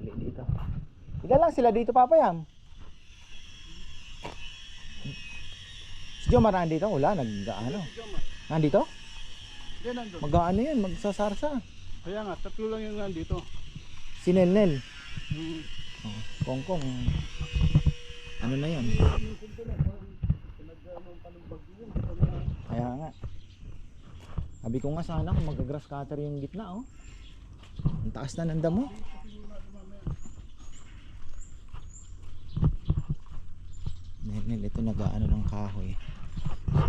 ulit dito. Ilan lang sila dito, papayam? Si Jomar nandito, wala, nag-ano. Nandito? Yan nandun. Mag-ano yan, magsasarsa. Kaya nga, tatlo lang yung nandito. Si Nelnel. Hmm. Oh, Kongkong. Ano na yan? Kaya nga. Sabi ko nga sana kung mag-grass cutter yung gitna oh. Ang taas na ng damo. Nel, ito nag-ano ng kahoy.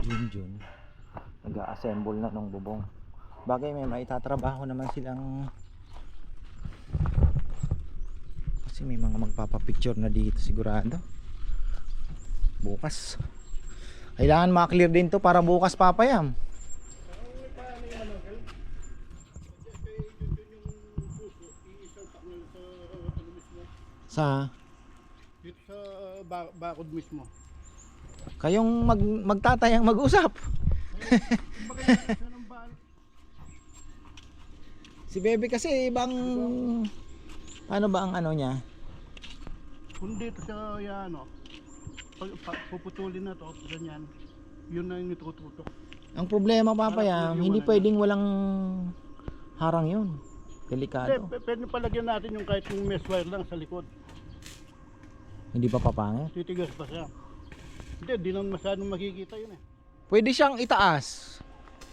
Si Junjun. Nag-assemble na ng bubong. Bagay may maitatrabaho naman silang kasi may mga magpapapicture na dito sigurado bukas kailangan maklear din to para bukas papayam sa ba- bakod mismo. kayong mag, magtatayang mag-usap si Bebe kasi ibang ano ba ang ano niya Kung dito sa yan, ano, pag, pag puputulin na to, ganyan, yun na yung itututok. ang problema papayam Parang hindi pwedeng walang harang yun Hindi, delikado p- pwede palagyan natin yung kahit yung mesh wire lang sa likod. Hindi pa papangit Titigas pa siya. Hindi, di naman masyadong makikita yun eh. pwede siyang itaas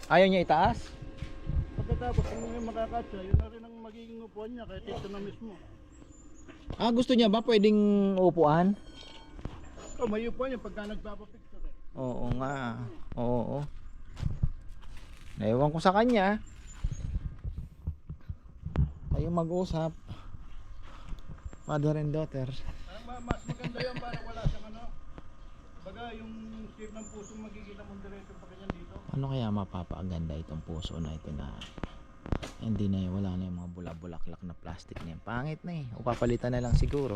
ayaw niya itaas Pagkatapos, kung may makakatsa, yun na rin ang magiging upuan niya, kahit ito na mismo. Ah, gusto niya ba pwedeng upuan? Oh, may upuan niya pagka nagpapapicture eh. Oo nga. Oo. Naiwan ko sa kanya. Kayo mag-usap. Father and daughter. Mas maganda yun para wala siyang ano. Baga yung shape ng puso magkikita mong diretso pa ganyan dito. Ano kaya mapapaganda itong puso na ito na hindi na yun, wala na yung mga bulak-bulaklak na plastic na yan. Pangit na eh. O na lang siguro.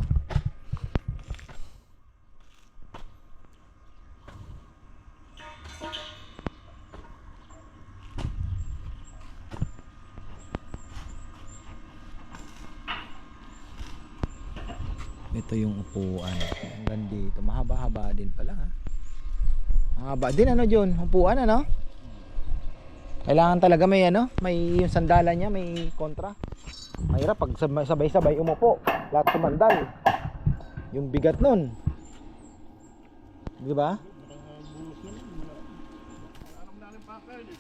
Ito yung upuan. Hanggang dito. Mahaba-haba din pala ha. Mahaba din ano John? Upuan ano? Kailangan talaga may ano, may yung sandalan niya, may kontra. Mahirap pag sabay- sabay-sabay umupo, lahat sumandal. Yung bigat nun. Di ba? Nakabulos na yun. Parang namin pakal eh.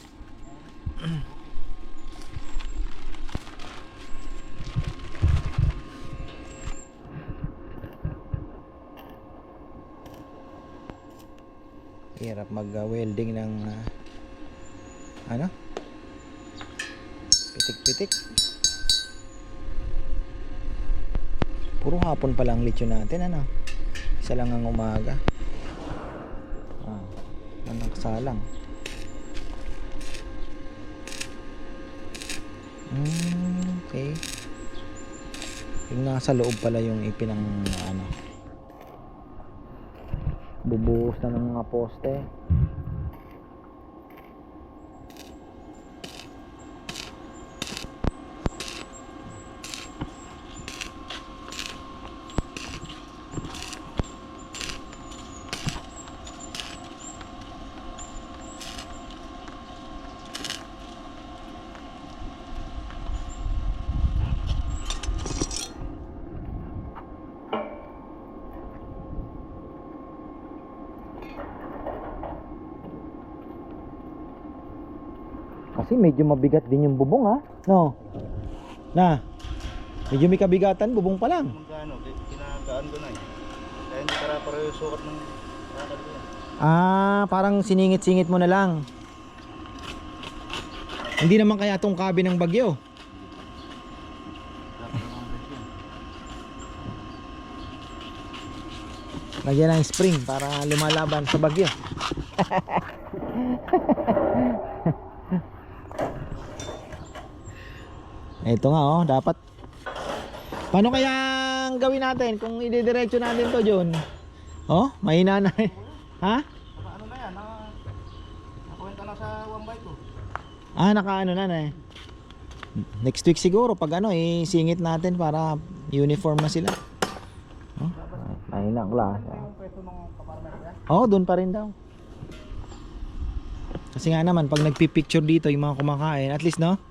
Hirap mag-welding ng ah, ano? Pitik-pitik. Puro hapon pa lang lechon natin ano. Isa lang ang umaga. Ah, anak salang. Mm, okay. Yung nasa loob pala yung ipinang ano. Bubuhos na ng mga poste. Kasi medyo mabigat din yung bubong ha. No. Na. Medyo may kabigatan bubong pa lang. Gaano, kinagaan ko na eh. Kaya hindi para pareho yung sukat ng ko yan. Ah, parang siningit-singit mo na lang. Hindi naman kaya tong kabi ng bagyo. Lagyan ng spring para lumalaban sa bagyo. Ito nga oh, dapat. Paano kaya ang gawin natin kung ididiretso natin to, John? Oh, mahina na. eh. ha? Ano na yan, naka, nakuwenta na sa 1 by 2. Ah, nakaano na na eh. Next week siguro pag ano eh singit natin para uniform na sila. Oh, ay na klase. Oo, oh, doon pa rin daw. Kasi nga naman pag nagpi-picture dito yung mga kumakain, at least no,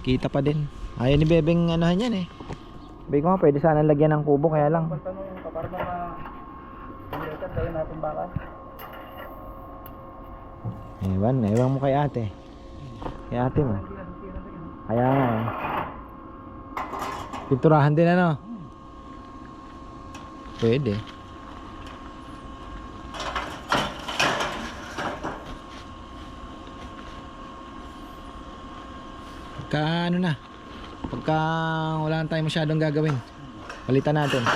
kita pa din. Ayaw ni Bebeng anuhan yan eh. Sabi ko nga pwede sana lagyan ng kubo kaya lang. Tanong yung kaparma na Pilitan, tayo natin baka. Ewan, ewan mo kay ate. Kay ate mo. Kaya nga eh. Pinturahan din ano? Pwede. Pagka ano na, pagka wala na tayong masyadong gagawin, palitan natin.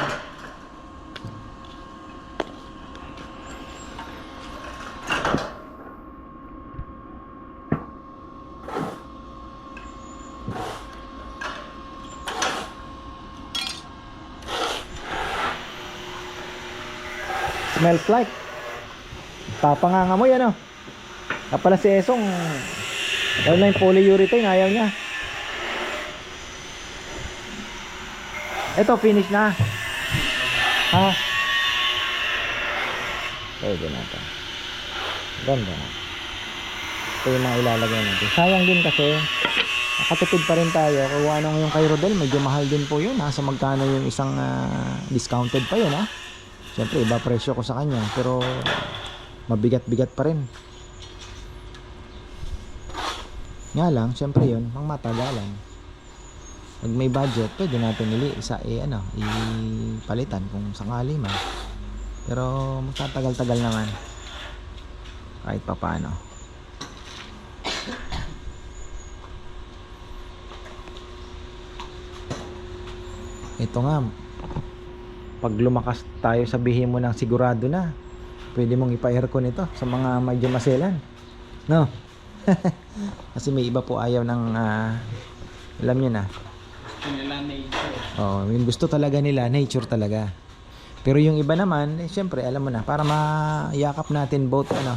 Smells like. Papangangamoy ano. Kapala si Esong. Lalo na yung polyurethane, ayaw niya. Ito, finish na. Ha? Pwede na ito. Ganda na. Ito yung mga ilalagay natin. Sayang din kasi, nakatipid pa rin tayo. Kung anong yung kay Rodel, medyo mahal din po yun. Nasa magkano yung isang ah, discounted pa yun ha. Siyempre, iba presyo ko sa kanya. Pero, mabigat-bigat pa rin. Nga lang, siyempre yun, pang matagalan. Pag may budget, pwede natin ili isa eh, ano, ipalitan kung sakali man. Pero magtatagal-tagal naman. Kahit pa paano. Ito nga, pag lumakas tayo sabihin mo ng sigurado na, pwede mong ipa-aircon ito sa mga medyo maselan. No? Kasi may iba po ayaw ng ah, alam niyo na. Oh, yung gusto talaga nila, nature talaga. Pero yung iba naman, eh, syempre, alam mo na, para mayakap natin both ano.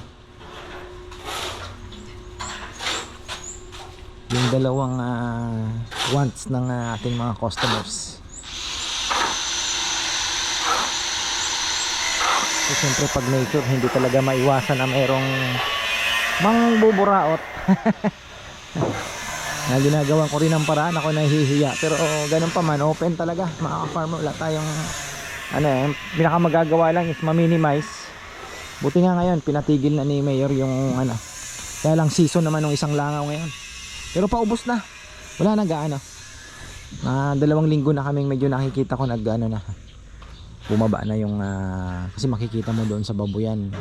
Yung dalawang ah, wants ng ah, ating mga customers. So, syempre pag nature, hindi talaga maiwasan na mayroong mang buburaot. na ginagawan ko rin ng paraan ako nahihiya. Pero oh, ganun pa man open talaga. Mga farmer wala tayong ano eh pinaka magagawa lang is ma-minimize. Buti nga ngayon pinatigil na ni Mayor yung ano kaya lang season naman ng isang langaw ngayon. Pero paubos na. Wala na gaano. Na dalawang linggo na kaming medyo nakikita ko nag ano na. Bumaba na yung ah, kasi makikita mo doon sa babuyan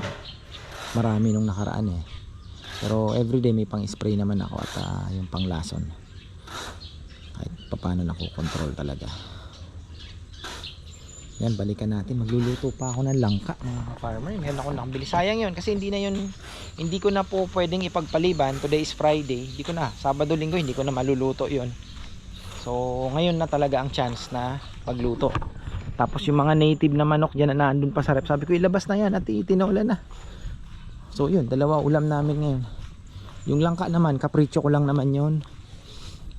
marami nung nakaraan eh pero everyday may pang spray naman ako at ah, yung pang lason kahit paano nakokontrol talaga. Yan balikan natin. Magluluto pa ako ng langka mga farmer meron ako nakabili. Sayang yun kasi hindi na yun hindi ko na po pwedeng ipagpaliban. Today is Friday. Hindi ko na Sabado linggo hindi ko na maluluto yun. So ngayon na talaga ang chance na pagluto tapos yung mga native na manok dyan na nandun pa sa rep sabi ko ilabas na yan at itinaulan na So yun, dalawa ulam namin ngayon. Yung langka naman, kapritsyo ko lang naman yun.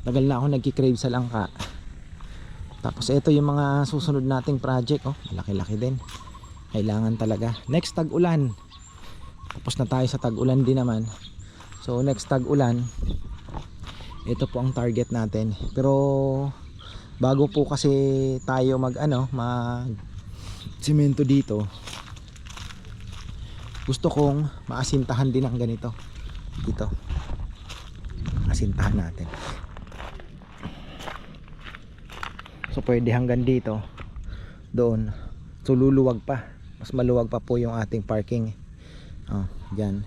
Tagal na ako nagkikrave sa langka. Tapos ito yung mga susunod nating project. Oh, laki-laki din. Kailangan talaga. Next tag-ulan. Tapos na tayo sa tag-ulan din naman. So next tag-ulan, ito po ang target natin. Pero bago po kasi tayo mag ano, mag simento dito, gusto kong maasintahan din ang ganito. Dito. Asintahan natin. So pwede hanggang dito. Doon. So luluwag pa. Mas maluwag pa po yung ating parking. Oh, dyan.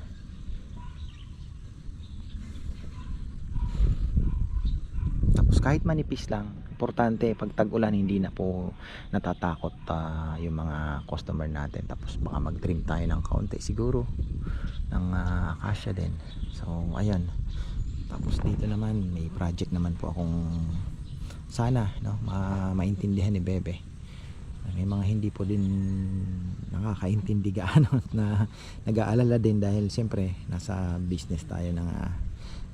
Tapos kahit manipis lang importante. Pag tag-ulan hindi na po natatakot ah, yung mga customer natin. Tapos baka mag-trim tayo ng kaunti siguro ng uh, akasya din. So ayan tapos dito naman may project naman po akong sana no ma maintindihan ni Bebe. May mga hindi po din nakakaintindi gaano na nag-aalala din dahil siyempre nasa business tayo ng uh,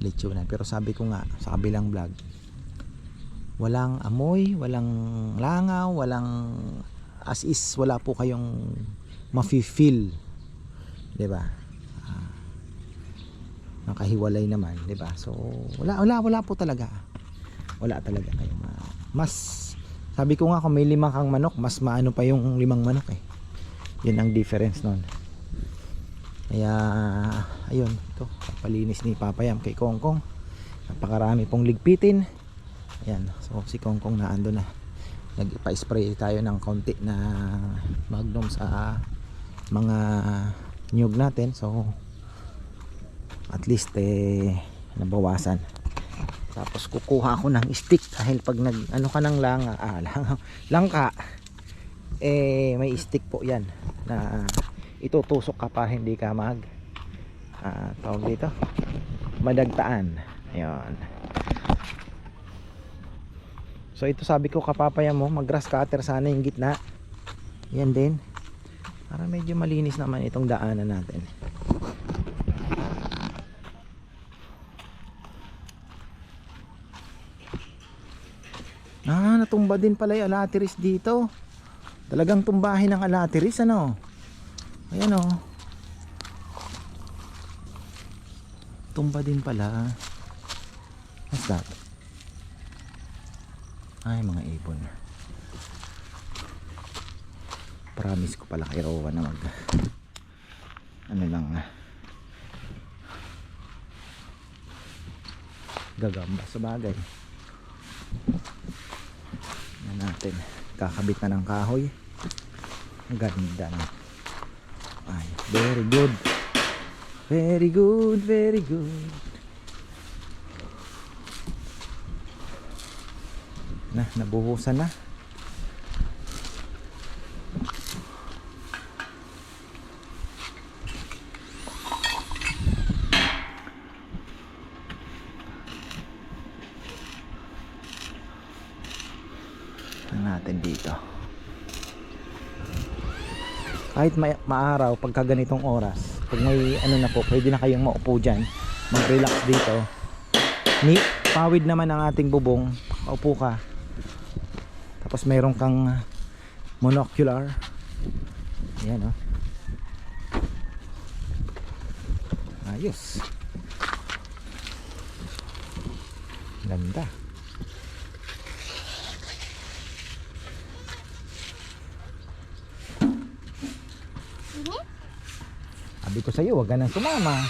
lechonan pero sabi ko nga sa kabilang vlog walang amoy, walang langaw, walang as is wala po kayong mafi-feel. 'Di ba? Ah, nakahiwalay naman, 'di ba? So wala wala wala po talaga. Wala talaga kayo ma- mas sabi ko nga kung may limang kang manok, mas maano pa yung limang manok eh. Yun ang difference nun. Kaya ayun, ito, palinis ni Papayam kay Kongkong. Napakarami pong ligpitin. Ayan, so si Kongkong na ando na. Nagpa-spray tayo ng konti na magnum sa mga nyug natin. So at least eh nabawasan. Tapos kukuha ako ng stick dahil pag nag ano ka ng langa, ah, langa, langka eh may stick po 'yan na itutusok ka para hindi ka mag ah, tawag dito madagtaan. Ayun. So ito sabi ko kapapaya mo, mag grass cutter sana yung gitna. Yan din. Para medyo malinis naman itong daanan natin. Ah, natumba din pala yung alatiris dito. Talagang tumbahin ng alatiris, ano? Ayan o. Tumba din pala. What's that? Ay, mga ibon. Promise ko pala kay Rowan na mag... Ano lang ah. Gagamba sa bagay. na natin kakabit na ng kahoy ganda na ay very good very good very good nabuhusan na. Natin dito. Kahit ma- maaraw pagka ganitong oras pag may ano na po pwede na kayong maupo dyan mag relax dito. Ni pawid naman ang ating bubong. Maupo ka tapos mayroon kang monocular yan o ayos ganda Sabi ko sa'yo, wag ka nang sumama.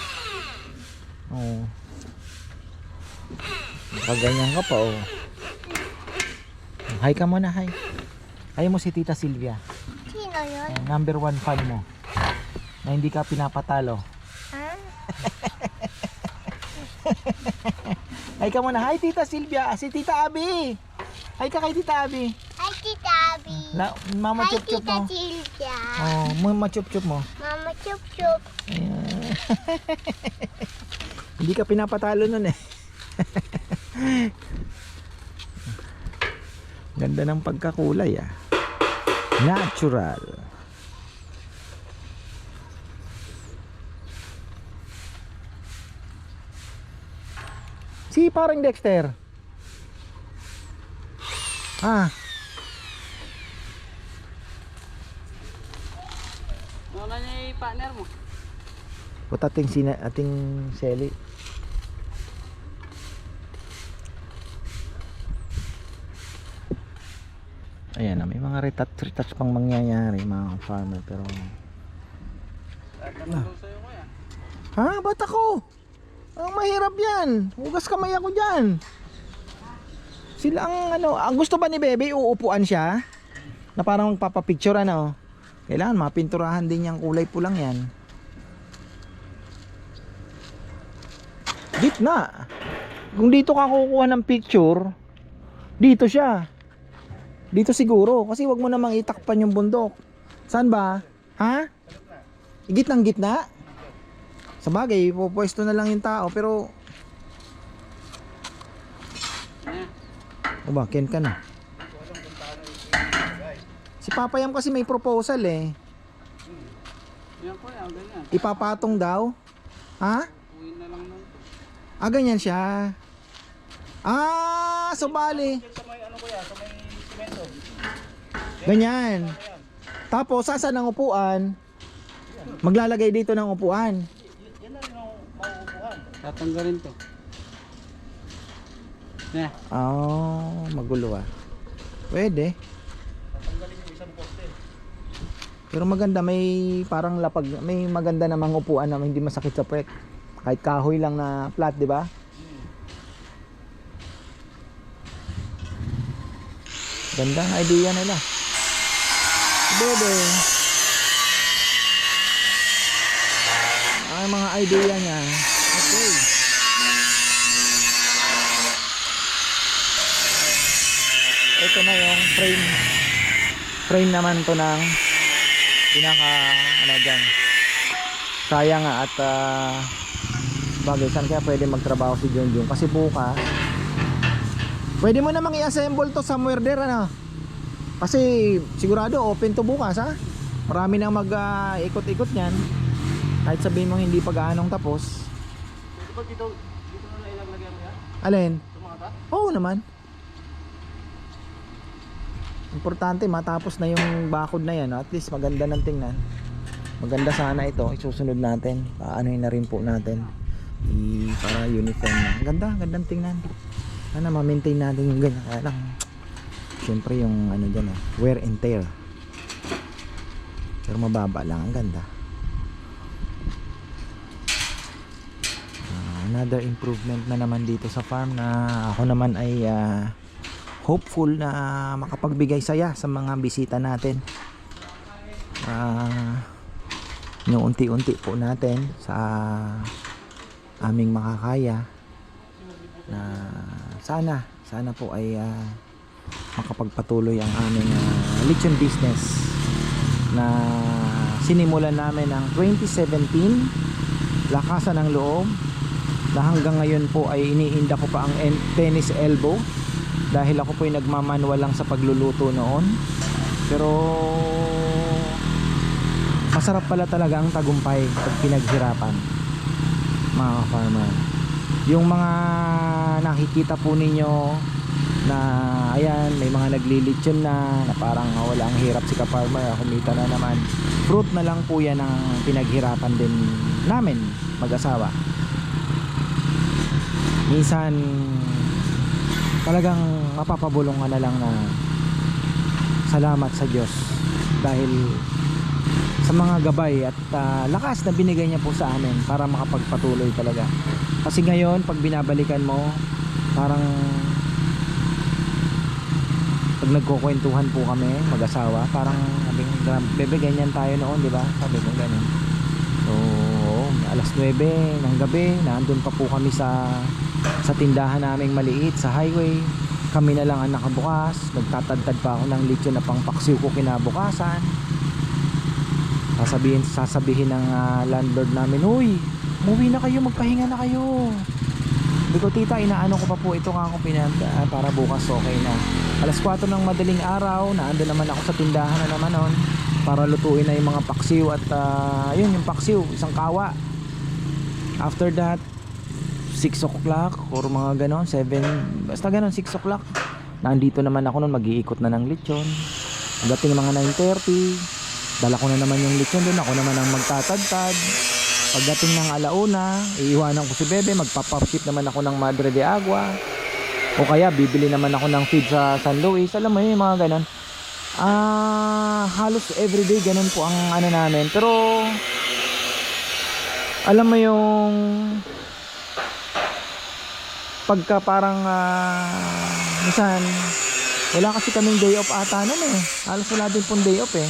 Oo. Pagganyan ka pa, oh. Hi ka muna, hi. Hi mo si Tita Silvia. Sino yun? Ang number one fan mo. Na hindi ka pinapatalo. Ha? Hi ka muna. Hi, Tita Silvia. Ah, Si Tita Abi. Hi ka kay Tita Abi. Hi, Tita Abby. La, mama Hi, chup chup Tita mo. Silvia. Oh, mama chup chup mo. Mama Chup Chup. Hindi ka pinapatalo nun eh. Ganda ng pagkakulay ah. Natural. Si parang Dexter. Ah, Ano na niya yung partner mo? Put ating sina ating seli. Ayan na, may mga retouch retouch pang mangyayari mga farmer pero ko yan. Ha? Ba't ako? Ang mahirap yan. Hugas kamay ako dyan. Sila ang ano, ang gusto ba ni Bebe uupuan siya? Na parang magpapapicture ano? Kailangan mapinturahan din yung kulay pulang yan. Gitna. Kung dito ka kukuha ng picture, dito siya. Dito siguro. Kasi wag mo namang itakpan yung bundok. Saan ba? Ha? Gitnang gitna? Sa bagay, pupwesto na lang yung tao, pero... O ba, Ken ka na. Si Papayam kasi may proposal eh. Ipapatong daw. Ha? Uwi na lang lang. Ah, ganyan siya. Ah, so bali. Sa may kuya, may simento. Ganyan. Tapos, saan ang upuan? Maglalagay dito ng upuan. Yan na rin ang mauupuhan. Tatanggalin to. Yeah. Oh, magulo ah. Pwede. Tatanggalin yung isang poste. Pero maganda, may parang lapag, may maganda namang upuan na hindi masakit sa puwet. Kahit kahoy lang na flat, di ba? Ganda ang idea nila. Bebe. Ang mga idea niya. Okay. Ito na yung frame. Frame naman to ng pinaka ano dyan sayang at ah, bagay saan kaya pwede magtrabaho si Junjun kasi bukas pwede mo namang i-assemble to somewhere there ano? Kasi sigurado open to bukas ha? Marami nang mag ah, ikot-ikot nyan kahit sabihin mo hindi pa gaanong tapos. Ba dito, dito na ilalagay mo yan? alin? Sa mga ta? oo naman. Importante matapos na yung bakod na yan. At least maganda ng tingnan. Maganda sana ito. Isusunod natin. Paanoin na rin po natin. I, para uniform na. Ganda gandang tingnan sana ma-maintain natin yung ganyan. Kaya lang syempre yung ano dyan eh, wear and tear. Pero mababa lang ang ganda. Ah, another improvement na naman dito sa farm na ako naman ay ah, hopeful na makapagbigay saya sa mga bisita natin. Ah, yung unti-unti po natin sa aming makakaya na sana sana po ay ah, makapagpatuloy ang aming ah, lechon business na sinimulan namin ng 2017 lakasan ng loob na hanggang ngayon po ay iniinda ko pa ang en- tennis elbow dahil ako po ay nagmamanual lang sa pagluluto noon. Pero masarap pala talaga ang tagumpay pag pinaghirapan mga farmer yung mga nakikita po ninyo na ayan may mga naglilitsyon na na parang wala ang hirap si ka-farmer kumita na naman. Fruit na lang po yan ang pinaghirapan din namin mag-asawa. Minsan talagang mapapabulong na lang na salamat sa Diyos. Dahil sa mga gabay at ah, lakas na binigay niya po sa amin para makapagpatuloy talaga kasi ngayon pag binabalikan mo parang pag nagkukwentuhan po kami mag-asawa parang sabi ko, "Gra- bebe ganyan tayo noon di ba? Sabi ko ganun. So alas 9 ng gabi nandun pa po kami sa sa tindahan naming maliit sa highway. Kami na lang ang nakabukas nagtatadtad pa ako ng lechon na pangpaksiw ko kinabukasan. Sasabihin sasabihin ng ah, landlord namin uy umuwi na kayo magpahinga na kayo. Ko tita inaano ko pa po ito nga ako pinanda ah, para bukas okay na. Alas 4 ng madaling araw naando naman ako sa tindahan na naman nun para lutuin na yung mga paksiw at ah, yun yung paksiw isang kawa. After that 6 o'clock or mga ganon 7 basta ganon 6 o'clock. Nandito naman ako nun mag-iikot na ng lechon. Dating mga 9.30 dala ko na naman yung lechon doon ako naman ang magtatadtad pagdating ng alauna iiwanan ko si Bebe magpa-pop ship naman ako ng Madre de Agua. O kaya bibili naman ako ng feed sa San Luis. Alam mo yun yung mga ganon. Ah halos everyday ganon po ang ano namin. Pero alam mo yung pagka parang ah, minsan wala kasi kaming day off ata nun eh. Halos wala din pong day off eh.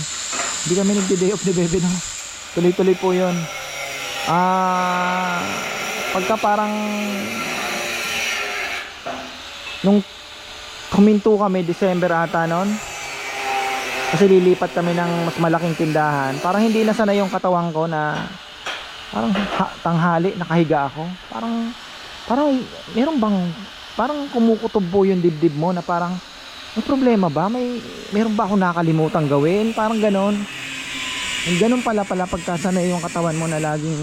Hindi kami nagde-day off ni Bebe no? Tuloy-tuloy po yun ah pagka parang nung kuminto kami December ata nun kasi lilipat kami ng mas malaking tindahan parang hindi na sana yung katawang ko na parang ha- tanghali nakahiga ako. Parang parang meron bang parang kumukutob yung dibdib mo na parang may problema ba? May meron ba akong nakalimutan gawin? Parang ganon ganon pala pala pagkasanay yung katawan mo na laging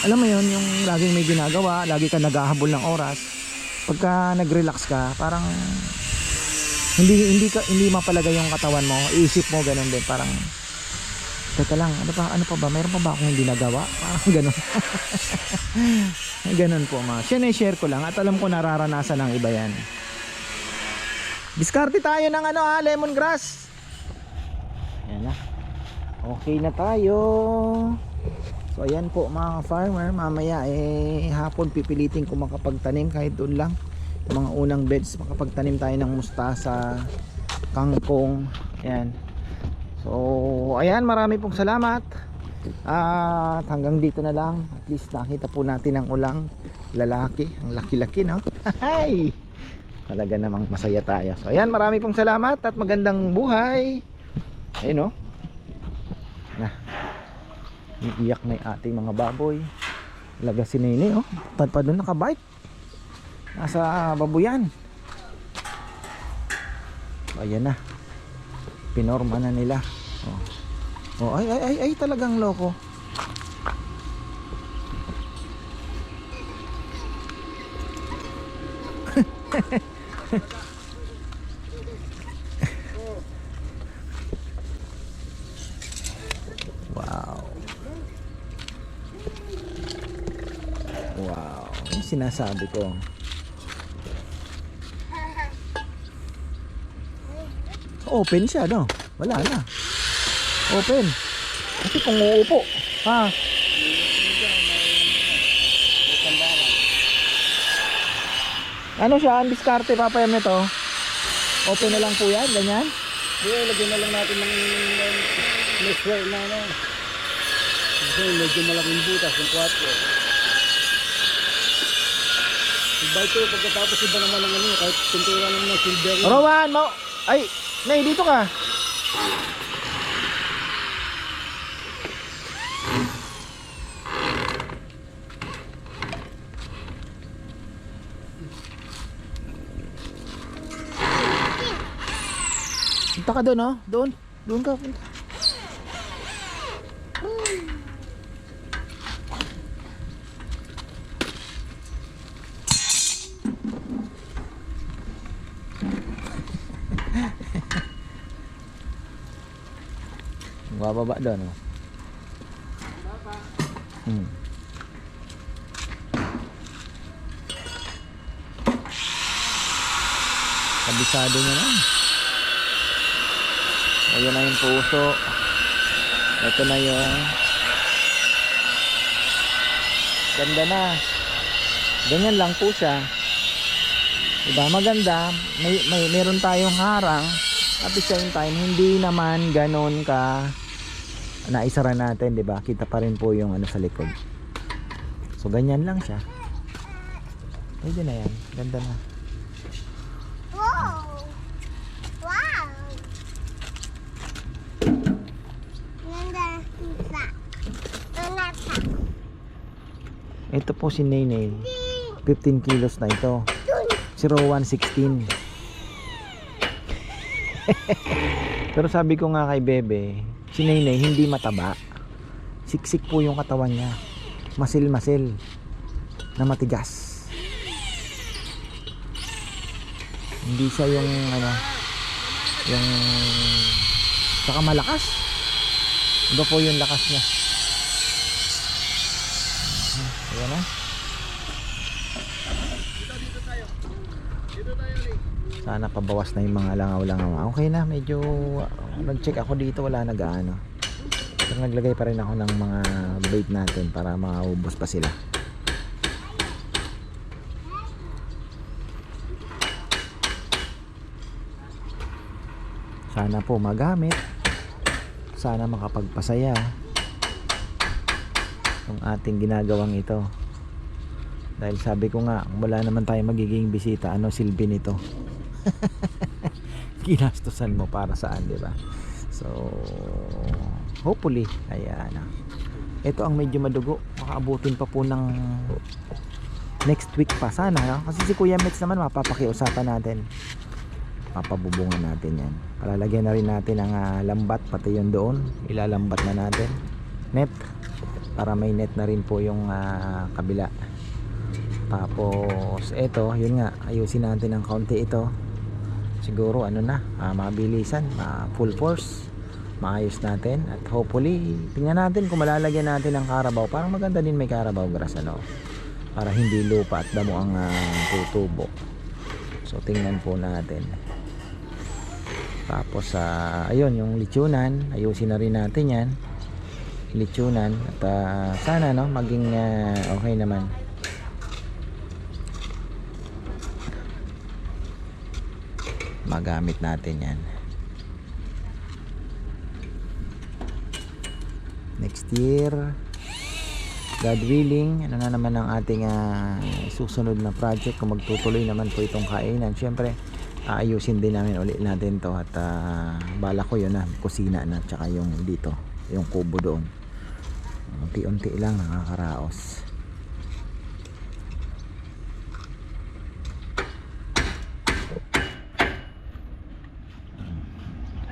alam mo yun yung laging may ginagawa lagi ka naghahabol ng oras pagka nag-relax ka parang hindi hindi ka hindi mapalagay yung katawan mo isip mo ganun din parang teka lang ano pa ano pa ba mayroon pa ba akong hindi nagawa? Parang ganun. Ganun po mga share ko lang at alam ko nararanasan ng iba yan. Diskarte tayo ng ano ha lemongrass. Yan na okay na tayo. So ayan po mga farmer. Mamaya eh hapon pipilitin ko makapagtanim kahit doon lang. Mga unang beds makapagtanim tayo ng mustasa kangkong. Yan so ayan marami pong salamat. At hanggang dito na lang. At least nakita po natin ang ulang. Lalaki. Ang laki-laki no? Hay! talaga namang masaya tayo. So ayan marami pong salamat at magandang buhay. Ayun no na. Iiyak na yung ating mga baboy. Laga si Nene oh. Pa, pa doon nakabike. Nasa babuyan. Ayan na. Pinorma na nila. Oh. oh ay ay ay ay talagang loko wow wow yung sinasabi ko open siya no wala na open kasi kung uupo ha ano siya ang diskarte papayam nito open na lang po yan ganyan Hindi, lagyan na lang natin ng mesway na ano. Kasi medyo malaking butas yung 4. Iba ito, pagkatapos iba naman ng ano, kahit pintura naman ng silver. Rowan mo ay nay dito ka Punta ka doon, oh. Doon. Doon ka. Punta. Bababa doon, oh. Hmm. Kabisado niya na. Ayan na yung puso. Ito na yung ganda na. Ganyan lang po siya. Diba? Maganda. May, may, meron tayong harang. At the same time, hindi naman ganon ka naisara natin, 'di ba? Kita pa rin po yung ano sa likod. So ganyan lang siya. Pwede na yan. Ganda na. Wow! Wow! Ganda isa. Nasa. Ito po si Nene. 15 kilos na ito. Si Rowan 16. Pero sabi ko nga kay Bebe, si Nene hindi mataba. Siksik po yung katawan niya. Masil-masil na matigas. Hindi siya yung ano yung saka malakas. Iba po yung lakas niya. Ayan na. Sana pabawas na yung mga langaw-langaw. Okay na, medyo uh, nag-check ako dito, wala nag ano. Pero naglagay pa rin ako ng mga bait natin para maubos pa sila. Sana po magamit. Sana makapagpasaya yung ating ginagawang ito. Dahil sabi ko nga, wala naman tayo magiging bisita. Ano silbi nito? Ginastusan mo para saan, di ba? So, hopefully, ayan. Ito ang medyo madugo. Makaabutin pa po ng next week pa sana. No? Kasi si Kuya Mets naman, mapapakiusapan natin. Papabubungan natin yan. Palalagyan na rin natin ang ah, lambat, pati yun doon. Ilalambat na natin. Net. Para may net na rin po yung ah, kabila. Tapos eto, yun nga, ayusin natin ng kaunti ito. siguro ano na ah, mabilisan ma full force. Maayos natin at hopefully tingnan natin kung malalagyan natin ng Carabao parang maganda din may Carabao grass ano para hindi lupa at damo ang ah, tutubo. So tingnan po natin. Tapos sa ayun yung litsunan ayusin na rin natin yan. Litsunan at ah, sana no maging ah, okay naman magamit natin yan. Next year God willing ano na naman ang ating ah, susunod na project. Kung magtutuloy naman po itong kainan syempre aayusin din namin ulit natin to at ah, bala ko yun na kusina na tsaka yung dito yung kubo doon. Unti-unti lang nakakaraos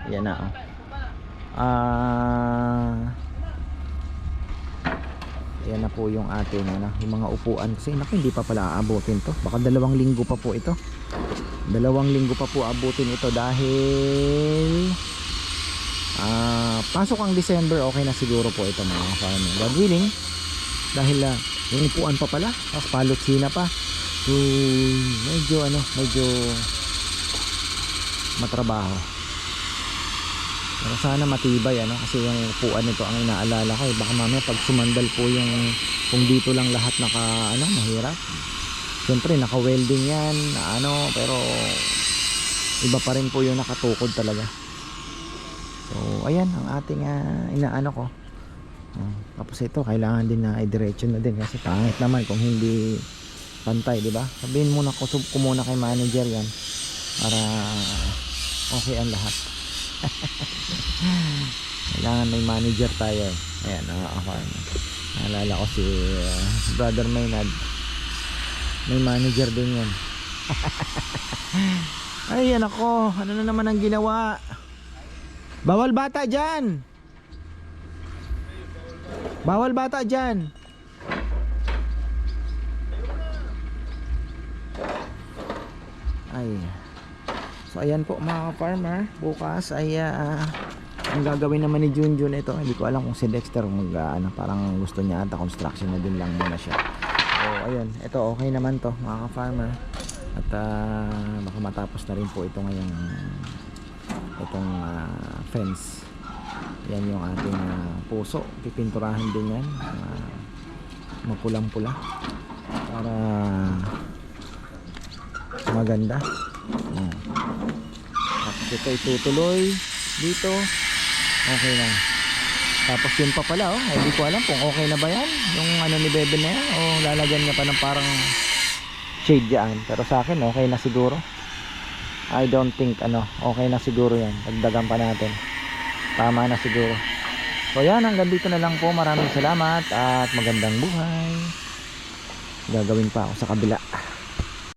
yan na oh. Ah yan na po yung ating ano, yung mga upuan. Kasi naku hindi pa pala aabutin to. Baka dalawang linggo pa po ito. Dalawang linggo pa po abutin ito dahil ah pasok ang December okay na siguro po ito mga farmer. God willing dahil ah, yung upuan pa pala tapos palutsina pa. So medyo ano medyo matrabaho pero sana matibay ano? Kasi yung upuan nito ang inaalala ko eh. Baka mamaya pag sumandal po yung kung dito lang lahat naka ano mahirap. Siyempre naka welding yan ano pero iba pa rin po yung nakatukod talaga. So ayan ang ating ah, inaano ko. Oh, tapos ito kailangan din na i-diretso na din kasi pangit naman kung hindi pantay di ba? Sabihin muna ko sub ko muna kay manager yan para okay ang lahat kailangan may manager tayo. Ayan nakaka naalala ko si uh, brother Maynard. May manager din yan. Ayan ako. Ano na naman ang ginawa? Bawal bata dyan. Bawal bata dyan. Ay So ayan po mga farmer, bukas ay ah, ang gagawin naman ni Junjun ito. Hindi ko alam kung si Dexter mag ah, ano, parang gusto niya ata construction na din lang muna siya. So ayun, ito okay naman to mga farmer. At ah, baka matapos na rin po ito ngayong itong ah, fence. Yan yung ating ah, puso. Pipinturahan din yan. Ah, mapulang-pula para maganda. Oh. Tapos ito itutuloy dito. Okay na. Tapos yun pa pala oh. Hindi ko alam kung okay na ba yan. Yung ano ni Bebe na yan. O lalagyan niya pa ng parang shade dyan. Pero sa akin okay na siguro. I don't think ano. Okay na siguro yan. Dagdagan pa natin. Tama na siguro. So yan. Hanggang dito na lang po. Maraming salamat. At magandang buhay. Gagawin pa ako sa kabila.